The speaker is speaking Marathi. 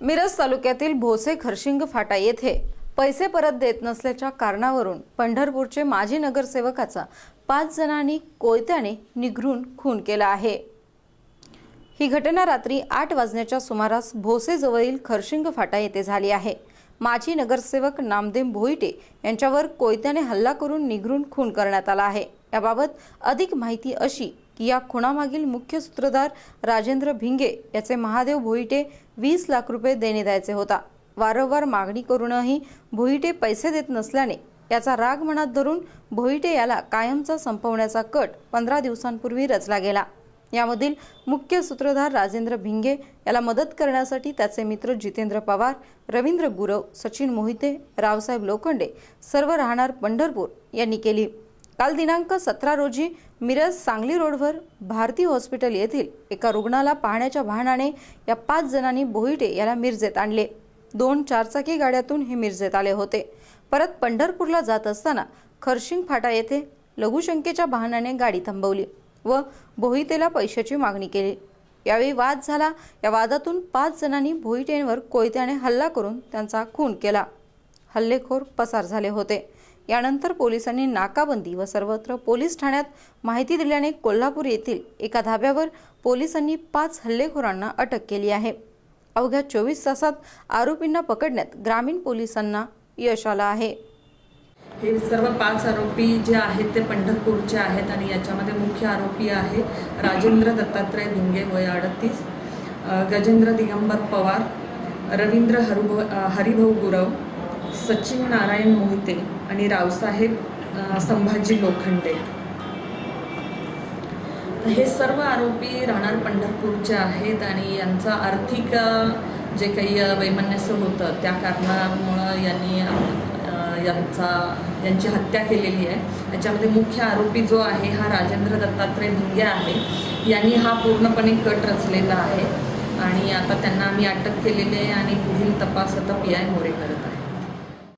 मिरज तालुक्यातील भोसे खरशिंग फाटा येथे पैसे परत देत नसल्याच्या कारणावरून पंढरपूरचे माजी नगरसेवकाचा पाच जणांनी कोयत्याने निघरून खून केला आहे. ही घटना रात्री आठ वाजण्याच्या सुमारास भोसेजवळील खरशिंग फाटा येथे झाली आहे. माजी नगरसेवक नामदेव भोईटे यांच्यावर कोयत्याने हल्ला करून निघरून खून करण्यात आला आहे. याबाबत अधिक माहिती अशी की या खुणामागील मुख्य सूत्रधार राजेंद्र भिंगे याचे महादेव भोईटे वीस लाख रुपये देणे द्यायचे होता. वारंवार मागणी करूनही भोईटे पैसे देत नसल्याने याचा राग मनात धरून भोईटे याला कायमचा संपवण्याचा कट पंधरा दिवसांपूर्वी रचला गेला. यामधील मुख्य सूत्रधार राजेंद्र भिंगे याला मदत करण्यासाठी त्याचे मित्र जितेंद्र पवार रवींद्र गुरव सचिन मोहिते रावसाहेब लोखंडे सर्व राहणार पंढरपूर यांनी केली. काल दिनांक सतरा रोजी मिरज सांगली रोडवर भारती हॉस्पिटल येथील एका रुग्णाला पाहण्याच्या वाहनाने या पाच जणांनी बोहिटे याला मिरजेत आणले. दोन चारचाकी गाड्यातून हे मिरजेत आले होते. परत पंढरपूरला जात असताना खरशिंग फाटा येथे लघुशंकेच्या वाहनाने गाडी थांबवली व भोईतेला पैशाची मागणी केली. यावेळी वाद झाला. या वादातून पाच जणांनी भोईटेंवर कोयत्याने हल्ला करून त्यांचा खून केला. हल्लेखोर पसार झाले होते. यानंतर पोलिसांनी नाकाबंदी व सर्वत्र पोलीस ठाण्यात माहिती दिल्याने कोल्हापूर येथील एका धाब्यावर पोलिसांनी पाच हल्लेखोरांना अटक केली आहे. अवघ्या चोवीस तासात आरोपींना पकडण्यात ग्रामीण पोलिसांना यश आलं आहे. हे सर्व पाच आरोपी जे आहेत ते पंढरपूरचे आहेत आणि याच्यामध्ये मुख्य आरोपी आहे राजेंद्र दत्तात्रय भिंगे वय अडतीस गजेंद्र दिगंबर पवार रवींद्र हरुभ हरिभाऊ गुरव सचिन नारायण मोहिते आणि रावसाहेब संभाजी लोखंडे. हे सर्व आरोपी राहणार पंढरपूरचे आहेत आणि यांचा आर्थिक जे काही वैमनस्य होतं त्या कारणामुळं यांनी यांचा यांची हत्या केलेली आहे. याच्यामध्ये मुख्य आरोपी जो आहे हा राजेंद्र दत्तात्रय भिंगे आहे. यांनी हा पूर्णपणे कट रचलेला आहे आणि आता त्यांना आम्ही अटक केलेली आहे आणि पुढील तपास आता पी आय मोरे करत आहे.